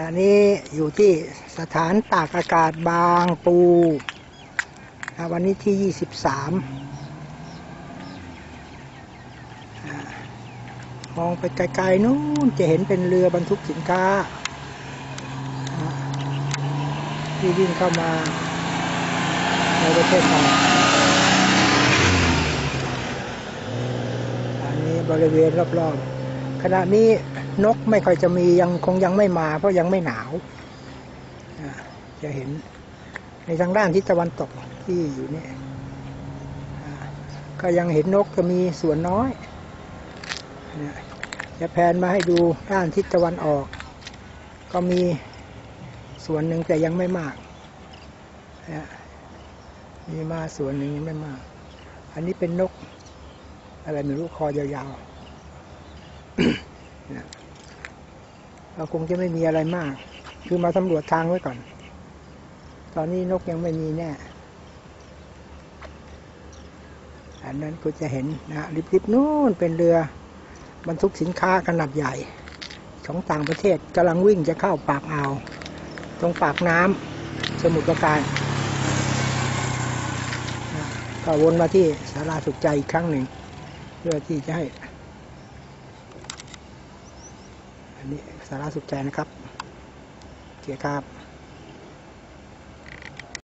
ณะนี้อยู่ที่สถานตากอากาศบางปูนะวันนี้ที่ 23 มองไปไกลๆนู้นจะเห็นเป็นเรือบรรทุกสินค้าอ่าที่วิ่งเข้ามาในประเทศไทยอันนี้บริเวณรอบๆขณะนี้ นกไม่ค่อยจะมียังคงยังไม่มา เพราะยังไม่หนาวจะเห็นในทางด้านทิศตะวันตกที่อยู่นี่ก็ยังเห็นนกจะมีส่วนน้อยจะแพนมาให้ดูด้านทิศตะวันออก ก็มีส่วนหนึ่งแต่ยังไม่มากมีมาส่วนหนึ่งยังไม่มาก อันนี้เป็นนก อะไรไม่รู้คอยาวๆ เราคงจะไม่มีอะไรมาก คือมาสำรวจทางไว้ก่อน ตอนนี้นกยังไม่มีแน่ อันนั้นก็จะเห็นนะริบๆนู่นเป็นเรือบรรทุกสินค้าขนาดใหญ่ ของต่างประเทศกำลังวิ่งจะเข้าปากอ่าว ตรงปากน้ำสมุทรปราการก็วนมาที่สาราสุขใจอีกครั้งหนึ่ง เพื่อที่จะให้ อันนี้สาระสุดใจนะครับ เกียร์ครับ